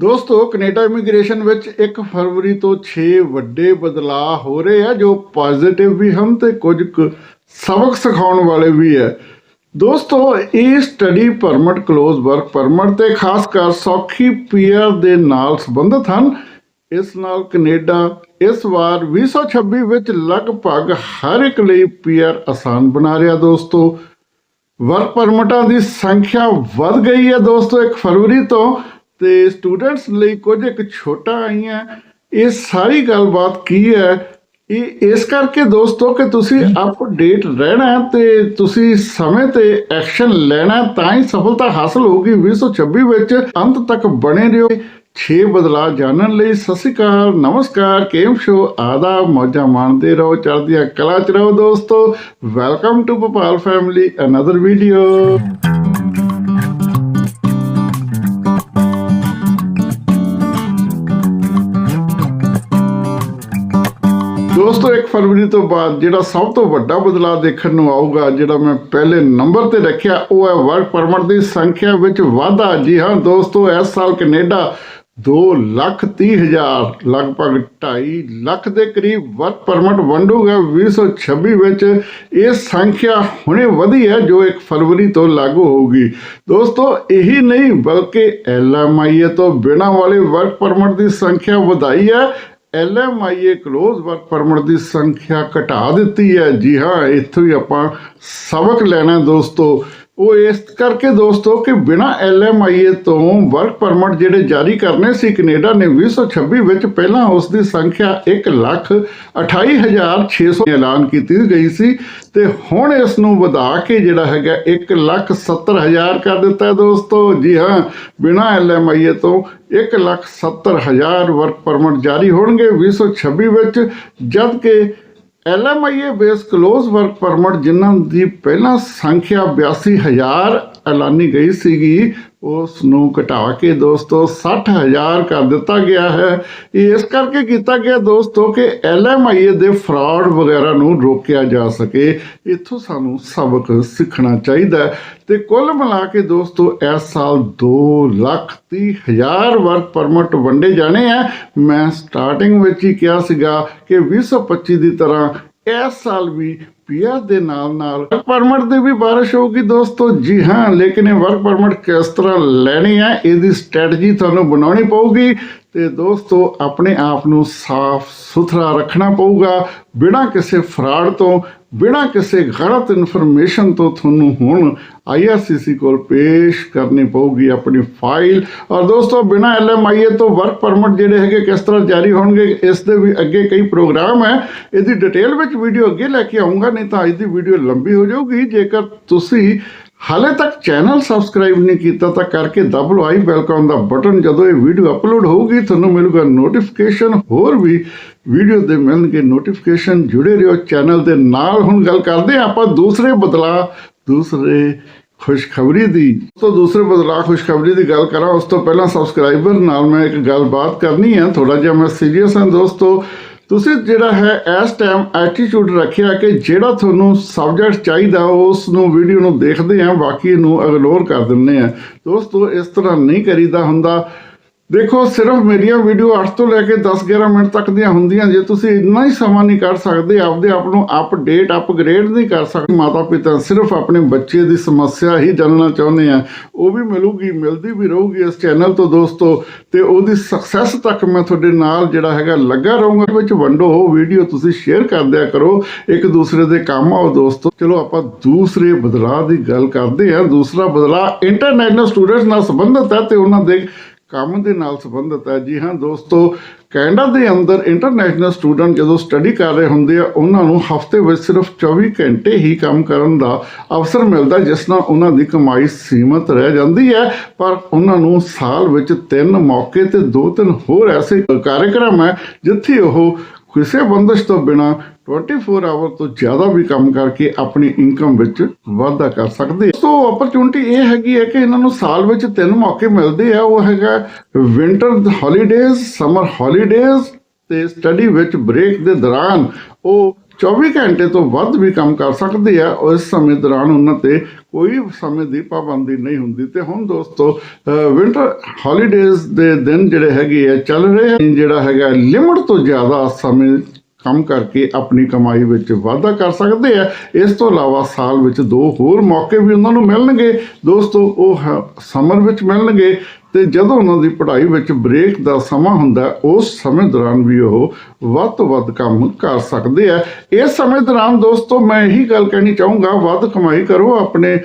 ਦੋਸਤੋ, Canada immigration ਵਿੱਚ 1 ਫਰਵਰੀ ਤੋਂ 6 ਵੱਡੇ ਬਦਲਾਅ ਹੋ ਰਹੇ ਆ, ਜੋ ਪੋਜ਼ਿਟਿਵ ਵੀ ਹਨ ਤੇ ਕੁਝ ਸਬਕ ਸਿਖਾਉਣ ਵਾਲੇ ਵੀ ਹੈ ਦੋਸਤੋ, ਇਹ study permit closed work permit ਤੇ ਖਾਸ ਕਰ ਸੌਖੀ ਪੀਆਰ ਦੇ ਨਾਲ ਸੰਬੰਧਿਤ ਹਨ। ਇਸ ਨਾਲ ਕੈਨੇਡਾ ਇਸ ਵਾਰ 2026 ਵਿੱਚ ਲਗਭਗ ਹਰ ਇੱਕ ਲਈ ਪੀਆਰ ਆਸਾਨ ਬਣਾ ਰਿਹਾ ਦੋਸਤੋ। ਵਰਕ ਪਰਮਿਟਾਂ ਦੀ ਸੰਖਿਆ ਵੱਧ ਗਈ ਹੈ ਦੋਸਤੋ 1 ਫਰਵਰੀ ਤੋਂ। ਤੇ ਸਟੂਡੈਂਟਸ ਲਈ ਕੁਝ ਇੱਕ ਛੋਟਾ ਆਈਆਂ ਇਹ ਸਾਰੀ ਗੱਲਬਾਤ ਕੀ ਹੈ? ਇਹ ਇਸ ਕਰਕੇ ਦੋਸਤੋ ਕਿ ਤੁਸੀਂ ਅਪਡੇਟ ਰਹਿਣਾ ਹੈ ਤੇ ਤੁਸੀਂ ਸਮੇਂ ਤੇ ਐਕਸ਼ਨ ਲੈਣਾ ਤਾਂ ਹੀ ਸਫਲਤਾ ਹਾਸਲ ਹੋਊਗੀ। 2026 ਵਿੱਚ ਅੰਤ ਤੱਕ ਬਣੇ ਰਹੋ। 6 ਬਦਲਾਅ ਜਾਣਨ ਲਈ ਸਤਿ ਸ਼੍ਰੀ ਅਕਾਲ, ਨਮਸਕਾਰ, ਕੇਮ ਸ਼ੋ ਆਦਾ ਮੌਜਾਂ ਮਾਣਦੇ ਰਹੋ, ਚੜ੍ਹਦੀਆਂ ਕਲਾ ਚ ਰਹੋ ਦੋਸਤੋ। Welcome to Bhopal family another video ਦੋਸਤੋ 1 ਫਰਵਰੀ ਤੋਂ ਬਾਅਦ ਜਿਹੜਾ ਸਭ ਤੋਂ ਵੱਡਾ ਬਦਲਾਅ ਦੇਖਣ ਨੂੰ ਆਊਗਾ, ਜਿਹੜਾ ਮੈਂ ਪਹਿਲੇ ਨੰਬਰ ਤੇ ਰੱਖਿਆ, ਉਹ ਹੈ ਵਰਕ ਪਰਮਿਟ ਦੀ ਸੰਖਿਆ ਵਿੱਚ ਵਾਧਾ। ਜੀ ਹਾਂ ਦੋਸਤੋ, ਇਸ ਸਾਲ ਕੈਨੇਡਾ 2 ਲੱਖ 30 ਹਜ਼ਾਰ, ਲਗਭਗ 2.5 ਲੱਖ ਦੇ ਕਰੀਬ ਵਰਕ ਪਰਮਿਟ ਵੰਡੂਗਾ। 2026 ਵਿੱਚ ਇਹ ਸੰਖਿਆ ਹੁਣੇ ਵਧੀ ਹੈ, ਜੋ 1 ਫਰਵਰੀ ਤੋਂ ਲਾਗੂ ਹੋਊਗੀ। ਦੋਸਤੋ, ਇਹੀ ਨਹੀਂ, ਬਲਕਿ ਐਲਐਮਆਈਏ ਤੋਂ ਬਿਨਾਂ ਵਾਲੇ ਵਰਕ ਪਰਮਿਟ ਦੀ ਸੰਖਿਆ ਵਧਾਈ ਹੈ। ਐਲਐਮਆਈਏ ਕਲੋਜ਼ ਵਰਕ ਪਰਮਿਟ ਦੀ ਸੰਖਿਆ ਘਟਾ ਦਿੱਤੀ ਹੈ। ਜੀ ਹਾਂ, ਇੱਥੋਂ ਹੀ ਆਪਾਂ ਸਬਕ ਲੈਣਾ ਦੋਸਤੋ। ਉਹ ਇਸ ਕਰਕੇ ਦੋਸਤੋ ਕਿ ਬਿਨਾ ਐਲਐਮਆਈਏ ਤੋਂ ਵਰਕ ਪਰਮਿਟ ਜਿਹੜੇ ਜਾਰੀ ਕਰਨੇ ਸੀ, ਕੈਨੇਡਾ ਨੇ 2026 ਵਿੱਚ ਪਹਿਲਾਂ ਉਸ ਦੀ ਸੰਖਿਆ 1 ਲੱਖ 28600 ਐਲਾਨ ਕੀਤੀ ਗਈ ਸੀ ਤੇ ਹੁਣ ਇਸ ਨੂੰ ਵਧਾ ਕੇ ਜਿਹੜਾ ਹੈਗਾ 1 ਲੱਖ 70000 ਕਰ ਦਿੱਤਾ ਹੈ ਦੋਸਤੋ। ਜੀ ਹਾਂ, ਬਿਨਾ ਐਲਐਮਆਈਏ ਤੋਂ 1 ਲੱਖ 70000 ਵਰਕ ਪਰਮਿਟ ਜਾਰੀ ਹੋਣਗੇ 2026 ਵਿੱਚ ਜਦ ਕਿ LMIA base closed work permit ਜਿਨ੍ਹਾਂ ਦੀ ਪਹਿਲਾਂ ਸੰਖਿਆ 82000 ਐਲਾਨੀ ਗਈ ਸੀਗੀ ਉਸ ਨੂੰ ਘਟਾ ਕੇ ਦੋਸਤੋ 60000 ਕਰ ਦਿੱਤਾ ਗਿਆ ਹੈ। ਇਹ ਇਸ ਕਰਕੇ ਕੀਤਾ ਗਿਆ ਦੋਸਤੋ ਕਿ ਐਲਐਮਆਈਏ ਦੇ ਫਰਾਡ ਵਗੈਰਾ ਨੂੰ ਰੋਕਿਆ ਜਾ ਸਕੇ। ਇੱਥੋਂ ਸਾਨੂੰ ਸਬਕ ਸਿੱਖਣਾ ਚਾਹੀਦਾ ਹੈ। ਤੇ ਕੁੱਲ ਮਿਲਾ ਕੇ ਦੋਸਤੋ ਇਸ ਸਾਲ 2 ਲੱਖ 30 ਹਜ਼ਾਰ ਵਰਕ ਪਰਮਿਟ ਵੰਡੇ ਜਾਣੇ ਆ। ਮੈਂ ਸਟਾਰਟਿੰਗ ਵਿੱਚ ਹੀ ਕਿਹਾ ਸੀਗਾ ਕਿ 2025 ਦੀ ਤਰ੍ਹਾਂ ਇਸ ਸਾਲ ਵੀ ਪੀਆਰ ਦੇ ਨਾਲ ਨਾਲ। ਵਰਕ ਪਰਮਿਟ ਦੀ ਵੀ ਬਾਰਿਸ਼ ਹੋਊਗੀ ਦੋਸਤੋ। ਜੀ ਹਾਂ, ਲੇਕਿਨ ਇਹ ਵਰਕ ਪਰਮਿਟ ਕਿਸ ਤਰ੍ਹਾਂ ਲੈਣੀ ਹੈ, ਇਹਦੀ ਸਟ੍ਰੈਟਜੀ ਤੁਹਾਨੂੰ ਬਣਾਉਣੀ ਪਊਗੀ। ਤੇ ਦੋਸਤੋ, ਆਪਣੇ ਆਪ ਨੂੰ ਸਾਫ਼ ਸੁਥਰਾ ਰੱਖਣਾ ਪਊਗਾ। ਬਿਨਾਂ ਕਿਸੇ ਫਰਾਡ ਤੋਂ, ਬਿਨਾਂ ਕਿਸੇ ਗਲਤ ਇਨਫੋਰਮੇਸ਼ਨ ਤੋਂ ਤੁਹਾਨੂੰ ਹੁਣ ਆਈਆਰਸੀਸੀ ਕੋਲ ਪੇਸ਼ ਕਰਨੀ ਪਊਗੀ ਆਪਣੀ ਫਾਈਲ। ਔਰ ਦੋਸਤੋ, ਬਿਨਾਂ ਐਲਐਮਆਈਏ ਤੋਂ ਵਰਕ ਪਰਮਿਟ ਜਿਹੜੇ ਹੈਗੇ ਕਿਸ ਤਰ੍ਹਾਂ ਜਾਰੀ ਹੋਣਗੇ, ਇਸ ਦੇ ਵੀ ਅੱਗੇ ਕਈ ਪ੍ਰੋਗਰਾਮ ਹੈ। ਇਹਦੀ ਡਿਟੇਲ ਵਿੱਚ ਵੀਡੀਓ ਅੱਗੇ ਲੈ ਕੇ ਆਉਂਗਾ ਨਹੀਂ ਤਾਂ ਅੱਜ ਦੀ ਵੀਡੀਓ ਲੰਬੀ ਹੋ ਜਾਊਗੀ। ਜੇਕਰ ਤੁਸੀਂ ਹਾਲੇ ਤੱਕ ਚੈਨਲ ਸਬਸਕ੍ਰਾਈਬ ਨਹੀਂ ਕੀਤਾ ਤਾਂ ਕਰਕੇ ਦਬ ਲਓ ਆਈ ਬੈਲਕਨ ਦਾ ਬਟਨ। ਜਦੋਂ ਇਹ ਵੀਡੀਓ ਅਪਲੋਡ ਹੋਊਗੀ, ਤੁਹਾਨੂੰ ਮਿਲੂਗਾ ਨੋਟੀਫਿਕੇਸ਼ਨ ਹੋਰ ਵੀ ਵੀਡੀਓ ਦੇ ਮਿਲਣਗੇ ਨੋਟੀਫਿਕੇਸ਼ਨ ਜੁੜੇ ਰਹੋ ਚੈਨਲ ਦੇ ਨਾਲ। ਹੁਣ ਗੱਲ ਕਰਦੇ ਹਾਂ ਆਪਾਂ ਦੂਸਰੇ ਬਦਲਾਅ, ਦੂਸਰੇ ਖੁਸ਼ਖਬਰੀ ਦੀ। ਤੋਂ ਦੂਸਰੇ ਬਦਲਾਅ ਖੁਸ਼ਖਬਰੀ ਦੀ ਗੱਲ ਕਰਾਂ, ਉਸ ਤੋਂ ਪਹਿਲਾਂ ਸਬਸਕ੍ਰਾਈਬਰ ਨਾਲ ਮੈਂ ਇੱਕ ਗੱਲਬਾਤ ਕਰਨੀ ਹੈ। ਥੋੜਾ ਜਿਹਾ ਮੈਂ ਸੀਰੀਅਸ ਹਾਂ ਦੋਸਤੋ। ਤੁਸੀਂ ਜਿਹੜਾ ਹੈ ਇਸ ਟਾਈਮ ਐਟੀਟਿਊਡ ਰੱਖਿਆ ਕਿ ਜਿਹੜਾ ਤੁਹਾਨੂੰ ਸਬਜੈਕਟ ਚਾਹੀਦਾ, ਉਸ ਨੂੰ ਵੀਡੀਓ ਨੂੰ ਦੇਖਦੇ ਆ, ਬਾਕੀ ਨੂੰ ਇਗਨੋਰ ਕਰ ਦਿੰਦੇ ਆ। ਦੋਸਤੋ, ਇਸ ਤਰ੍ਹਾਂ ਨਹੀਂ ਕਰੀਦਾ ਹੁੰਦਾ। ਦੇਖੋ, ਸਿਰਫ ਮੇਰੀਆਂ ਵੀਡੀਓ 8 ਤੋਂ ਲੈ ਕੇ 10 11 ਮਿੰਟ ਤੱਕ ਦੀਆਂ ਹੁੰਦੀਆਂ, ਜੇ ਤੁਸੀਂ ਇੰਨਾ ਹੀ ਸਮਾਂ ਨਹੀਂ ਕਰ ਸਕਦੇ, ਆਪਦੇ ਆਪ ਨੂੰ ਅਪਡੇਟ ਅਪਗ੍ਰੇਡ ਨਹੀਂ ਕਰ ਸਕਦੇ। ਮਾਤਾ ਪਿਤਾ ਸਿਰਫ ਆਪਣੇ ਬੱਚੇ ਦੀ ਸਮੱਸਿਆ ਹੀ ਜਾਣਨਾ ਚਾਹੁੰਦੇ ਆ। ਉਹ ਵੀ ਮਿਲੂਗੀ, ਮਿਲਦੀ ਵੀ ਰਹੂਗੀ ਇਸ ਚੈਨਲ ਤੋਂ, ਦੋਸਤੋ। ਤੇ ਉਹਦੀ ਸਕਸੈਸ ਤੱਕ ਮੈਂ ਤੁਹਾਡੇ ਨਾਲ ਜਿਹੜਾ ਹੈਗਾ ਲੱਗਾ ਰਹੂੰਗਾ। ਵਿੱਚ ਵੰਡੋ, ਉਹ ਵੀਡੀਓ ਤੁਸੀਂ ਸ਼ੇਅਰ ਕਰ ਦਿਆ ਕਰੋ। ਇੱਕ ਦੂਸਰੇ ਦੇ ਕੰਮ ਆਓ, ਦੋਸਤੋ। ਚਲੋ, ਆਪਾਂ ਦੂਸਰੇ ਬਦਲਾਅ ਦੀ ਗੱਲ ਕਰਦੇ ਹਾਂ ਦੂਸਰਾ ਬਦਲਾਅ ਇੰਟਰਨੈਸ਼ਨਲ ਸਟੂਡੈਂਟਸ ਨਾਲ ਸੰਬੰਧਿਤ ਹੈ ਤੇ ਉਹਨਾਂ ਦੇ ਕੰਮ ਦੇ ਨਾਲ ਸੰਬੰਧਿਤ ਹੈ। ਜੀ ਹਾਂ ਦੋਸਤੋ, ਕੈਨੇਡਾ ਦੇ ਅੰਦਰ ਇੰਟਰਨੈਸ਼ਨਲ ਸਟੂਡੈਂਟ ਜਦੋਂ ਸਟੱਡੀ ਕਰ ਰਹੇ ਹੁੰਦੇ ਆ, ਉਹਨਾਂ ਨੂੰ ਹਫ਼ਤੇ ਵਿੱਚ ਸਿਰਫ 24 ਘੰਟੇ ਹੀ ਕੰਮ ਕਰਨ ਦਾ ਅਵਸਰ ਮਿਲਦਾ ਜਿਸ ਨਾਲ ਉਹਨਾਂ ਦੀ ਕਮਾਈ ਸੀਮਤ ਰਹਿ ਜਾਂਦੀ ਹੈ। ਪਰ ਉਹਨਾਂ ਨੂੰ ਸਾਲ ਵਿੱਚ ਤਿੰਨ ਮੌਕੇ ਤੇ ਦੋ ਤਿੰਨ ਹੋਰ ਐਸੇ ਕਾਰਜਕ੍ਰਮ ਹੈ, ਜਿੱਥੇ ਉਹ ਕਿਸੇ ਬੰਦਸ਼ ਤੋਂ ਬਿਨਾ 24 ਆਵਰ ਤੋਂ ਜ਼ਿਆਦਾ ਵੀ ਕੰਮ ਕਰਕੇ ਆਪਣੀ ਇਨਕਮ ਵਿੱਚ ਵਾਧਾ ਕਰ ਸਕਦੇ ਸੋ ਓਪਰਚੁਨਿਟੀ ਇਹ ਹੈਗੀ ਹੈ ਕਿ ਇਹਨਾਂ ਨੂੰ ਸਾਲ ਵਿੱਚ ਤਿੰਨ ਮੌਕੇ ਮਿਲਦੇ ਆ। ਉਹ ਹੈਗਾ ਵਿੰਟਰ ਹੌਲੀਡੇਜ਼ ਸਮਰ ਹੌਲੀਡੇਜ਼ ਤੇ ਸਟੱਡੀ ਵਿੱਚ ਬ੍ਰੇਕ ਦੇ ਦੌਰਾਨ ਉਹ 24 ਘੰਟੇ ਤੋਂ ਵੱਧ ਵੀ ਕੰਮ ਕਰ ਸਕਦੇ ਆ। ਉਸ ਸਮੇਂ ਦੌਰਾਨ ਉਹਨਾਂ ਤੇ ਕੋਈ ਸਮੇਂ ਦੀ ਪਾਬੰਦੀ ਨਹੀਂ ਹੁੰਦੀ। ਤੇ ਹੁਣ ਦੋਸਤੋ ਵਿੰਟਰ ਹੌਲੀਡੇਜ਼ ਦੇ ਦਿਨ ਜਿਹੜੇ ਹੈਗੇ ਆ, ਚੱਲ ਰਹੇ ਜਿਹੜਾ ਹੈਗਾ ਲਿਮਟ ਤੋਂ ਜ਼ਿਆਦਾ ਸਮੇਂ ਕੰਮ ਕਰਕੇ ਆਪਣੀ ਕਮਾਈ ਵਿੱਚ ਵਾਧਾ ਕਰ ਸਕਦੇ ਆ। ਇਸ ਤੋਂ ਇਲਾਵਾ ਸਾਲ ਵਿੱਚ ਦੋ ਹੋਰ ਮੌਕੇ ਵੀ ਉਹਨਾਂ ਨੂੰ ਮਿਲਣਗੇ। ਦੋਸਤੋ, ਉਹ ਸਮਰ ਵਿੱਚ ਮਿਲਣਗੇ ਤੇ ਜਦੋਂ ਉਹਨਾਂ ਦੀ ਪੜ੍ਹਾਈ ਵਿੱਚ ਬ੍ਰੇਕ ਦਾ ਸਮਾਂ ਹੁੰਦਾ, ਉਸ ਸਮੇਂ ਦੌਰਾਨ ਵੀ ਉਹ ਵੱਧ ਤੋਂ ਵੱਧ ਕੰਮ ਕਰ ਸਕਦੇ ਆ। ਇਸ ਸਮੇਂ ਦੌਰਾਨ ਦੋਸਤੋ, ਮੈਂ ਇਹੀ ਗੱਲ ਕਹਿਣੀ ਚਾਹੂੰਗਾ, ਵੱਧ ਕਮਾਈ ਕਰੋ, ਆਪਣੇ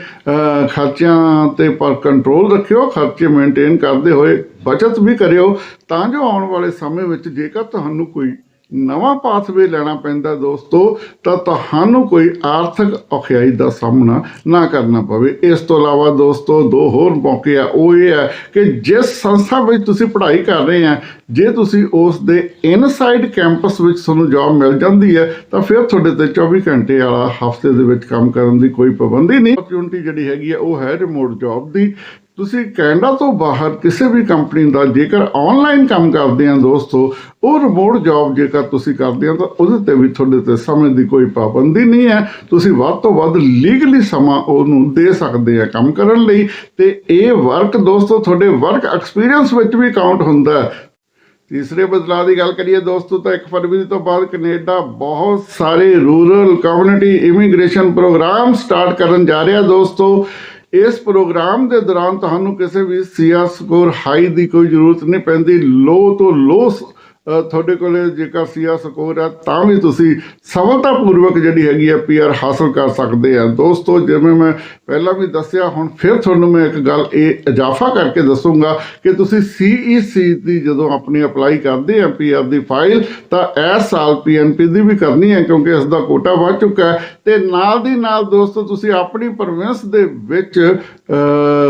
ਖਰਚਿਆਂ ਤੇ ਪਰ ਕੰਟਰੋਲ ਰੱਖਿਓ, ਖਰਚੇ ਮੇਨਟੇਨ ਕਰਦੇ ਹੋਏ ਬਚਤ ਵੀ ਕਰਿਓ। ਤਾਂ ਜੋ ਆਉਣ ਵਾਲੇ ਸਮੇਂ ਵਿੱਚ ਜੇਕਰ ਤੁਹਾਨੂੰ ਕੋਈ ਨਵਾਂ ਪਾਥਵੇ ਲੈਣਾ ਪੈਂਦਾ ਦੋਸਤੋ, ਤਾਂ ਤੁਹਾਨੂੰ ਕੋਈ ਆਰਥਿਕ ਔਖਿਆਈ ਦਾ ਸਾਹਮਣਾ ਨਾ ਕਰਨਾ ਪਵੇ। ਇਸ ਤੋਂ ਇਲਾਵਾ ਦੋਸਤੋ, ਦੋ ਹੋਰ ਮੌਕੇ ਆ, ਉਹ ਇਹ ਹੈ ਕਿ ਜਿਸ ਸੰਸਥਾ ਵਿੱਚ ਤੁਸੀਂ ਪੜ੍ਹਾਈ ਕਰ ਰਹੇ ਆ, ਜੇ ਤੁਸੀਂ ਉਸ ਦੇ ਇਨਸਾਈਡ ਕੈਂਪਸ ਵਿੱਚ ਤੁਹਾਨੂੰ ਜੌਬ ਮਿਲ ਜਾਂਦੀ ਹੈ, ਤਾਂ ਫਿਰ ਤੁਹਾਡੇ ਤੇ 24 ਘੰਟੇ ਵਾਲਾ ਹਫ਼ਤੇ ਦੇ ਵਿੱਚ ਕੰਮ ਕਰਨ ਦੀ ਕੋਈ ਪਾਬੰਦੀ ਨਹੀਂ। ਓਪਰਚੁਨਿਟੀ ਜਿਹੜੀ ਹੈਗੀ ਆ, ਉਹ ਹੈ ਰਿਮੋਟ ਜੌਬ ਦੀ। ਤੁਸੀਂ ਕੈਨੇਡਾ ਤੋਂ ਬਾਹਰ ਕਿਸੇ ਵੀ ਕੰਪਨੀ ਦਾ ਜੇਕਰ ਆਨਲਾਈਨ ਕੰਮ ਕਰਦੇ ਆ ਦੋਸਤੋ, ਉਹ ਰਿਮੋਟ ਜੌਬ ਜੇਕਰ ਤੁਸੀਂ ਕਰਦੇ ਆ ਤਾਂ ਉਹਦੇ ਤੇ ਵੀ ਤੁਹਾਡੇ ਤੇ ਸਮੇਂ ਦੀ ਕੋਈ ਪਾਬੰਦੀ ਨਹੀਂ ਹੈ। ਤੁਸੀਂ ਵੱਧ ਤੋਂ ਵੱਧ ਲੀਗਲੀ ਸਮਾਂ ਉਹਨੂੰ ਦੇ ਸਕਦੇ ਆ ਕੰਮ ਕਰਨ ਲਈ ਤੇ ਇਹ ਵਰਕ ਦੋਸਤੋ, ਤੁਹਾਡੇ ਵਰਕ ਐਕਸਪੀਰੀਅੰਸ ਵਿੱਚ ਵੀ ਕਾਊਂਟ ਹੁੰਦਾ ਹੈ। ਤੀਸਰੇ ਬਦਲਾਅ ਦੀ ਗੱਲ ਕਰੀਏ ਦੋਸਤੋ, ਤਾਂ 1 ਫਰਵਰੀ ਤੋਂ ਬਾਅਦ ਕੈਨੇਡਾ ਬਹੁਤ ਸਾਰੇ rural community immigration programme start ਕਰਨ ਜਾ ਰਿਹਾ ਦੋਸਤੋ। ਇਸ ਪ੍ਰੋਗਰਾਮ ਦੇ ਦੌਰਾਨ ਤੁਹਾਨੂੰ ਕਿਸੇ ਵੀ ਸੀਆ ਸਕੋਰ ਹਾਈ ਦੀ ਕੋਈ ਜ਼ਰੂਰਤ ਨਹੀਂ ਪੈਂਦੀ ਲੋ ਤੋਂ ਲੋ ਤੁਹਾਡੇ ਕੋਲੇ ਜੇਕਰ ਸੀਆ ਸਕੋਰ ਹੈ ਤਾਂ ਵੀ ਤੁਸੀਂ ਸਫਲਤਾਪੂਰਵਕ ਜਿਹੜੀ ਹੈਗੀ ਹੈ ਪੀਆਰ ਹਾਸਲ ਕਰ ਸਕਦੇ ਆ। ਦੋਸਤੋ, ਜਿਵੇਂ ਮੈਂ ਪਹਿਲਾਂ ਵੀ ਦੱਸਿਆ, ਹੁਣ ਫਿਰ ਤੁਹਾਨੂੰ ਮੈਂ ਇੱਕ ਗੱਲ ਇਹ ਇਜ਼ਾਫਾ ਕਰਕੇ ਦੱਸੂਗਾ ਕਿ ਤੁਸੀਂ ਸੀਈਸੀ ਦੀ ਜਦੋਂ ਆਪਣੀ ਅਪਲਾਈ ਕਰਦੇ ਆ ਪੀਆਰ ਦੀ ਫਾਈਲ ਤਾਂ ਇਸ ਸਾਲ ਪੀਐਨਪੀ ਦੀ ਵੀ ਕਰਨੀ ਹੈ ਕਿਉਂਕਿ ਇਸ ਦਾ ਕੋਟਾ ਵੱਧ ਚੁੱਕਾ ਹੈ। ਤੇ ਨਾਲ ਦੀ ਨਾਲ ਦੋਸਤੋ, ਤੁਸੀਂ ਆਪਣੀ ਪ੍ਰੋਵਿੰਸ ਦੇ ਵਿੱਚ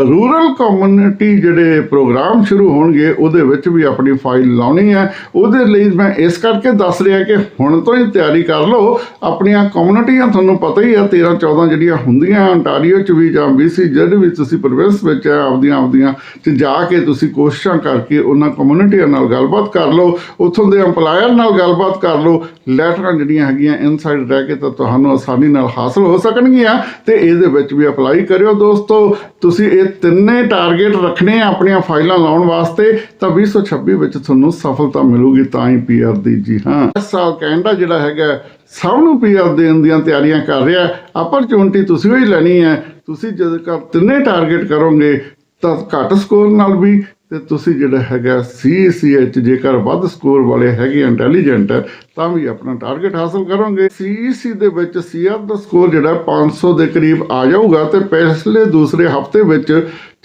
ਰੂਰਲ ਕਮਿਊਨਿਟੀ ਜਿਹੜੇ ਪ੍ਰੋਗਰਾਮ ਸ਼ੁਰੂ ਹੋਣਗੇ, ਉਹਦੇ ਵਿੱਚ ਵੀ ਆਪਣੀ ਫਾਈਲ ਲਾਉਣੀ ਹੈ। ਉਹਦੇ ਲਈ ਮੈਂ ਇਸ ਕਰਕੇ ਦੱਸ ਰਿਹਾ ਕਿ ਹੁਣ ਤੋਂ ਹੀ ਤਿਆਰੀ ਕਰ ਲਓ। ਆਪਣੀਆਂ ਕਮਿਊਨਿਟੀਆਂ ਤੁਹਾਨੂੰ ਪਤਾ ਹੀ ਆ 13 14 ਜਿਹੜੀਆਂ ਹੁੰਦੀਆਂ ਅੰਟਾਰੀਓ ਚ ਵੀ ਜਾਂ BC ਜਦ ਵੀ ਤੁਸੀਂ ਪ੍ਰੋਵਿੰਸ ਵਿੱਚ ਆ, ਆਪਦੀਆਂ ਆਪਦੀਆਂ 'ਚ ਜਾ ਕੇ ਤੁਸੀਂ ਕੋਸ਼ਿਸ਼ਾਂ ਕਰਕੇ ਉਹਨਾਂ ਕਮਿਊਨਿਟੀਆਂ ਨਾਲ ਗੱਲਬਾਤ ਕਰ ਲਓ। ਉੱਥੋਂ ਦੇ EMPLOYER ਨਾਲ ਗੱਲਬਾਤ ਕਰ ਲਓ। ਲੈਟਰਾਂ ਜਿਹੜੀਆਂ ਹੈਗੀਆਂ ਇਨਸਾਈਡ ਰਹਿ ਕੇ ਤਾਂ ਤੁਹਾਨੂੰ ਆਸਾਨੀ ਨਾਲ ਹਾਸਲ ਹੋ ਸਕਣਗੀਆਂ ਤੇ ਇਹਦੇ ਵਿੱਚ ਵੀ ਅਪਲਾਈ ਕਰਿਓ ਦੋਸਤੋ। ਤੁਸੀਂ ਇਹ ਤਿੰਨੇ ਟਾਰਗੇਟ ਰੱਖਣੇ ਆ ਆਪਣੀਆਂ ਫਾਈਲਾਂ ਲਾਉਣ ਵਾਸਤੇ, ਤਾਂ 2026 ਵਿੱਚ ਤੁਹਾਨੂੰ ਸਫਲਤਾ ਮਿਲੂਗੀ। ਤਾਂ ਹੀ ਪੀਆਰ ਦੀ। ਜੀ ਹਾਂ। ਇਸ ਸਾਲ ਕੈਨੇਡਾ ਜਿਹੜਾ ਹੈਗਾ, ਸਭ ਨੂੰ ਪੀਆਰ ਦੇਣ ਦੀਆਂ ਤਿਆਰੀਆਂ ਕਰ ਰਿਹਾ। ਅਪਰਚੂਨਿਟੀ ਤੁਸੀਂ ਵੀ ਲੈਣੀ ਹੈ। ਤੁਸੀਂ ਜਦ ਕਰ ਤਿੰਨੇ ਟਾਰਗੇਟ ਕਰੋਗੇ, ਤਾਂ ਘੱਟ ਸਕੋਰ ਨਾਲ ਵੀ। ਤੇ ਤੁਸੀਂ ਜਿਹੜਾ ਹੈਗਾ ਸੀਸੀਐਚ ਜੇਕਰ ਵੱਧ ਸਕੋਰ ਵਾਲੇ ਹੈਗੇ ਇੰਟੈਲੀਜੈਂਟ ਤਾਂ ਵੀ ਆਪਣਾ ਟਾਰਗੇਟ ਹਾਸਲ ਕਰੋਗੇ। ਸੀਈਸੀ ਦੇ ਵਿੱਚ ਸੀਆਰ ਦਾ ਸਕੋਰ ਜਿਹੜਾ 500 ਦੇ ਕਰੀਬ ਆ ਜਾਊਗਾ ਤੇ ਪਿਛਲੇ ਦੂਸਰੇ ਹਫ਼ਤੇ ਵਿੱਚ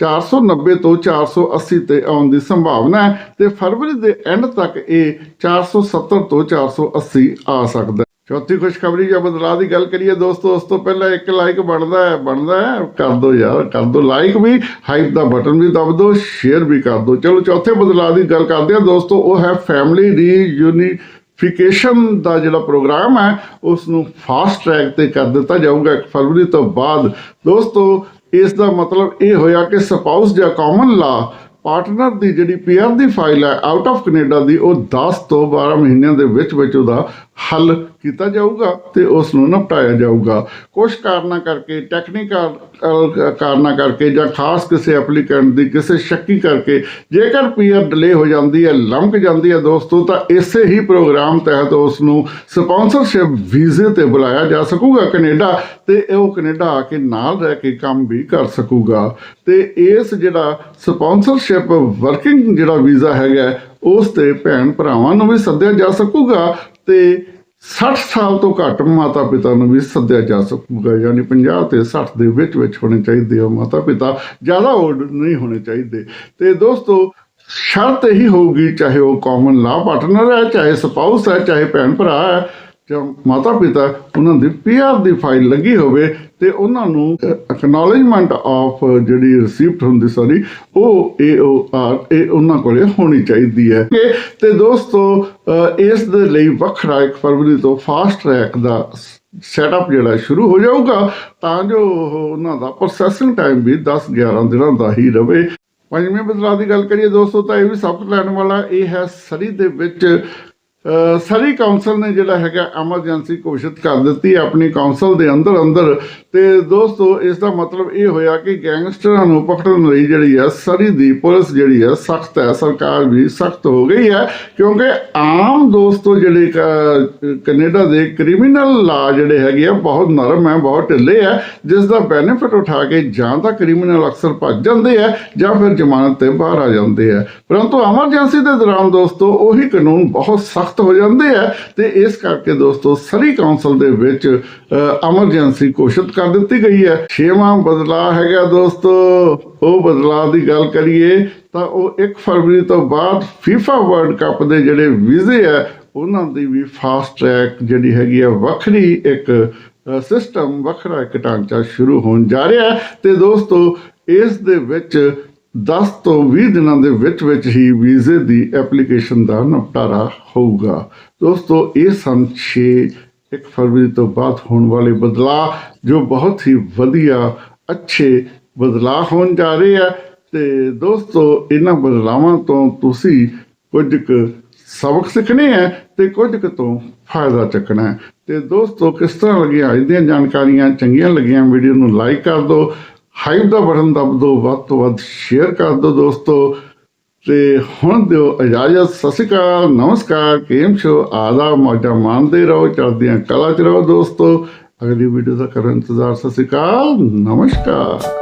490 ਤੋਂ 480 ਤੇ ਆਉਣ ਦੀ ਸੰਭਾਵਨਾ ਹੈ ਤੇ ਫਰਵਰੀ ਦੇ ਐਂਡ ਤੱਕ ਇਹ 470 ਤੋਂ 480 ਆ ਸਕਦਾ ਚੌਥੀ ਖੁਸ਼ਖਬਰੀ ਜਾਂ ਬਦਲਾਅ ਦੀ ਗੱਲ ਕਰੀਏ, ਦੋਸਤੋ, ਉਸ ਤੋਂ ਪਹਿਲਾਂ ਇੱਕ ਲਾਈਕ ਬਣਦਾ ਹੈ ਬਣਦਾ ਹੈ, ਕਰ ਦਿਓ ਯਾਰ, ਕਰ ਦਿਓ ਲਾਈਕ ਵੀ ਹਾਈਪ ਦਾ ਬਟਨ ਵੀ ਦਬ ਦਿਓ ਸ਼ੇਅਰ ਵੀ ਕਰ ਦਿਓ ਚਲੋ, ਚੌਥੇ ਬਦਲਾਅ ਦੀ ਗੱਲ ਕਰਦੇ ਹਾਂ, ਦੋਸਤੋ, ਉਹ ਹੈ ਫੈਮਿਲੀ ਰੀਯੂਨੀਫਿਕੇਸ਼ਨ ਦਾ ਜਿਹੜਾ ਪ੍ਰੋਗਰਾਮ ਹੈ ਉਸ ਨੂੰ ਫਾਸਟ ਟਰੈਕ ਤੇ ਕਰ ਦਿੱਤਾ ਜਾਊਗਾ 1 ਫਰਵਰੀ ਤੋਂ ਬਾਅਦ। ਦੋਸਤੋ, ਇਸ ਦਾ ਮਤਲਬ ਇਹ ਹੋਇਆ ਕਿ ਸਪਾਊਸ ਜਾਂ ਕਾਮਨ ਲਾ ਪਾਰਟਨਰ ਦੀ ਜਿਹੜੀ ਪੀਆਰ ਦੀ ਫਾਈਲ ਹੈ ਆਊਟ ਆਫ ਕੈਨੇਡਾ ਦੀ, ਉਹ 10 ਤੋਂ 12 ਮਹੀਨਿਆਂ ਦੇ ਵਿੱਚ ਵਿੱਚ ਉਹਦਾ ਹੱਲ ਕੀਤਾ ਜਾਊਗਾ ਤੇ ਉਸ ਨੂੰ ਨਿਪਟਾਇਆ ਜਾਊਗਾ। ਕੁਝ ਕਾਰਨਾਂ ਕਰਕੇ ਟੈਕਨੀਕਲ ਕਾਰਨਾਂ ਕਰਕੇ ਜਾਂ ਖਾਸ ਕਿਸੇ ਐਪਲੀਕੈਂਟ ਦੀ ਕਿਸੇ ਸ਼ੱਕੀ ਕਰਕੇ ਜੇਕਰ ਪੀਆਰ ਡਿਲੇ ਹੋ ਜਾਂਦੀ ਹੈ ਲੰਮਕ ਜਾਂਦੀ ਹੈ ਦੋਸਤੋ, ਤਾਂ ਇਸੇ ਹੀ ਪ੍ਰੋਗਰਾਮ ਤਹਿਤ ਉਸ ਨੂੰ ਸਪਾਂਸਰਸ਼ਿਪ ਵੀਜ਼ੇ ਤੇ ਬੁਲਾਇਆ ਜਾ ਸਕੂਗਾ ਕੈਨੇਡਾ ਤੇ ਉਹ ਕੈਨੇਡਾ ਆ ਕੇ ਨਾਲ ਰਹਿ ਕੇ ਕੰਮ ਵੀ ਕਰ ਸਕੂਗਾ। ਤੇ ਇਸ ਜਿਹੜਾ ਸਪਾਂਸਰਸ਼ਿਪ ਵਰਕਿੰਗ ਜਿਹੜਾ ਵੀਜ਼ਾ ਹੈਗਾ, ਉਸ ਤੇ ਭੈਣ ਭਰਾਵਾਂ ਨੂੰ ਵੀ ਸੱਦਿਆ ਜਾ ਸਕੂਗਾ। ਤੇ 60 ਸਾਲ ਤੋਂ ਘੱਟ ਮਾਤਾ ਪਿਤਾ ਨੂੰ ਵੀ ਸੱਦਿਆ ਜਾ ਸਕੂਗਾ, ਯਾਨੀ 50 ਤੇ 60 ਦੇ ਵਿੱਚ ਵਿੱਚ ਹੋਣੇ ਚਾਹੀਦੇ ਆ ਮਾਤਾ ਪਿਤਾ, ਜ਼ਿਆਦਾ ਓਲਡ ਨਹੀਂ ਹੋਣੇ ਚਾਹੀਦੇ। ਤੇ ਦੋਸਤੋ, ਸ਼ਰਤ ਇਹੀ ਹੋਊਗੀ, ਚਾਹੇ ਉਹ ਕਾਮਨ ਲਾ ਪਾਰਟਨਰ ਹੈ, ਚਾਹੇ ਸਪਾਊਸ ਹੈ, ਚਾਹੇ ਭੈਣ ਭਰਾ ਹੈ ਜਾਂ ਮਾਤਾ ਪਿਤਾ ਉਹਨਾਂ ਦੀ ਪੀਆਰ ਦੀ ਫਾਈਲ ਲੱਗੀ ਹੋਵੇ ਤੇ ਉਹਨਾਂ ਨੂੰ ਐਕਨੋਲਜਮੈਂਟ ਆਫ ਜਿਹੜੀ ਰਿਸੀਪਟ ਹੁੰਦੀ ਸਾਰੀ, ਉਹ ਏਓਆਰ ਇਹ ਉਹਨਾਂ ਕੋਲੇ ਹੋਣੀ ਚਾਹੀਦੀ ਹੈ। ਕਿ ਤੇ ਦੋਸਤੋ ਇਸ ਦੇ ਲਈ ਵੱਖਰਾ ਇੱਕ ਫਰਵਰੀ ਤੋਂ ਫਾਸਟ ਟਰੈਕ ਦਾ ਸੈਟਅਪ ਜਿਹੜਾ ਸ਼ੁਰੂ ਹੋ ਜਾਊਗਾ, ਤਾਂ ਜੋ ਉਹਨਾਂ ਦਾ ਪ੍ਰੋਸੈਸਿੰਗ ਟਾਈਮ ਵੀ 10 11 ਦਿਨਾਂ ਦਾ ਹੀ ਰਵੇ। ਪੰਜਵੇਂ ਬਦਲਾਅ ਦੀ ਗੱਲ ਕਰੀਏ ਦੋਸਤੋ, ਤਾਂ ਇਹ ਵੀ ਸਭ ਲੈਣ ਵਾਲਾ, ਇਹ ਹੈ ਸਰੀ ਦੇ ਵਿੱਚ ਸਾਰੀ ਕਾਉਂਸਲ ਨੇ ਜਿਹੜਾ ਹੈਗਾ ਐਮਰਜੈਂਸੀ ਘੋਸ਼ਿਤ ਕਰ ਦਿੱਤੀ ਹੈ ਆਪਣੀ ਕਾਉਂਸਲ ਦੇ ਅੰਦਰ ਅੰਦਰ। ਤੇ ਦੋਸਤੋ ਇਸ ਦਾ ਮਤਲਬ ਇਹ ਹੋਇਆ ਕਿ ਗੈਂਗਸਟਰਾਂ ਨੂੰ ਪਕੜਨ ਲਈ ਜਿਹੜੀ ਹੈ ਸਰੀ ਦੀ ਪੁਲਿਸ ਜਿਹੜੀ ਹੈ ਸਖਤ ਹੈ, ਸਰਕਾਰ ਵੀ ਸਖਤ ਹੋ ਗਈ ਹੈ। ਕਿਉਂਕਿ ਆਮ ਦੋਸਤੋ, ਜਿਹੜੇ ਕ- ਕੈਨੇਡਾ ਦੇ ਕ੍ਰਿਮੀਨਲ ਲਾ ਜਿਹੜੇ ਹੈਗੇ ਆ, ਬਹੁਤ ਨਰਮ ਹੈ, ਬਹੁਤ ਢਿੱਲੇ ਹੈ। ਜਿਸ ਦਾ ਬੈਨੀਫਿਟ ਉਠਾ ਕੇ ਜਾਂ ਤਾਂ ਕ੍ਰਿਮੀਨਲ ਅਕਸਰ ਭੱਜ ਜਾਂਦੇ ਆ ਜਾਂ ਫਿਰ ਜ਼ਮਾਨਤ ਤੇ ਬਾਹਰ ਆ ਜਾਂਦੇ ਆ। ਪਰੰਤੂ ਐਮਰਜੈਂਸੀ ਦੇ ਦੌਰਾਨ ਦੋਸਤੋ, ਉਹੀ ਕਾਨੂੰਨ ਬਹੁਤ ਸਖਤ ਹੋ ਜਾਂਦੇ ਆ ਤੇ ਇਸ ਕਰਕੇ ਦੋਸਤੋ ਸਰੀ ਕਾਉਂਸਲ ਦੇ ਵਿੱਚ ਐਮਰਜੈਂਸੀ ਘੋਸ਼ਿਤ ਕਰ ਦਿੱਤੀ ਗਈ ਹੈ। ਛੇਵਾਂ ਬਦਲਾਅ ਹੈਗਾ ਦੋਸਤੋ। ਉਹ ਬਦਲਾਅ ਦੀ ਗੱਲ ਕਰੀਏ ਤਾਂ ਉਹ 1 ਫਰਵਰੀ ਤੋਂ ਬਾਅਦ FIFA ਵਰਲਡ ਕੱਪ ਦੇ ਜਿਹੜੇ ਵੀਜ਼ੇ ਆ, ਉਹਨਾਂ ਦੀ ਵੀ ਫਾਸਟ ਟਰੈਕ ਜਿਹੜੀ ਹੈਗੀ ਆ, ਵੱਖਰੀ ਇੱਕ ਸਿਸਟਮ ਵੱਖਰਾ ਇੱਕ ਢਾਂਚਾ ਸ਼ੁਰੂ ਹੋਣ ਜਾ ਰਿਹਾ ਤੇ ਦੋਸਤੋ ਇਸ ਦੇ ਵਿੱਚ 10 ਤੋਂ 20 ਦਿਨਾਂ ਦੇ ਵਿੱਚ ਵਿੱਚ ਹੀ ਵੀਜ਼ੇ ਦੀ ਐਪਲੀਕੇਸ਼ਨ ਦਾ ਨਿਪਟਾਰਾ ਹੋਊਗਾ। ਦੋਸਤੋ, ਇਹ ਸਨ 6 1 ਫਰਵਰੀ ਤੋਂ ਬਾਅਦ ਹੋਣ ਵਾਲੇ ਬਦਲਾਅ, ਜੋ ਬਹੁਤ ਹੀ ਵਧੀਆ, ਅੱਛੇ ਬਦਲਾਅ ਹੋਣ ਜਾ ਰਹੇ ਆ। ਤੇ ਦੋਸਤੋ, ਇਹਨਾਂ ਬਦਲਾਵਾਂ ਤੋਂ ਤੁਸੀਂ ਕੁਝ ਕੁ ਸਬਕ ਸਿੱਖਣੇ ਹੈ ਤੇ ਕੁਝ ਕੁ ਤੋਂ ਫਾਇਦਾ ਚੱਕਣਾ ਹੈ। ਤੇ ਦੋਸਤੋ, ਕਿਸ ਤਰ੍ਹਾਂ ਲੱਗੀਆਂ ਅੱਜ ਦੀਆਂ ਜਾਣਕਾਰੀਆਂ? ਚੰਗੀਆਂ ਲੱਗੀਆਂ? ਵੀਡੀਓ ਨੂੰ ਲਾਈਕ ਕਰ ਦਿਓ। ਹਾਈਪ ਦਾ ਬਟਨ ਦਬ ਦਿਓ ਵੱਧ ਤੋਂ ਵੱਧ ਸ਼ੇਅਰ ਕਰ ਦਿਓ ਦੋਸਤੋ। ਤੇ ਹੁਣ ਦਿਓ ਇਜਾਜ਼ਤ, ਸਤਿ ਸ਼੍ਰੀ ਅਕਾਲ, ਨਮਸਕਾਰ, ਕੇਮ ਸ਼ੋ ਆਦਾ ਮੌਜਾਂ ਮਾਣਦੇ ਰਹੋ, ਚੜ੍ਹਦੀਆਂ ਕਲਾ ਚ ਰਹੋ ਦੋਸਤੋ। ਅਗਲੀ ਵੀਡੀਓ ਦਾ ਕਰੋ ਇੰਤਜ਼ਾਰ, ਸਤਿ ਸ਼੍ਰੀ ਅਕਾਲ, ਨਮਸਕਾਰ।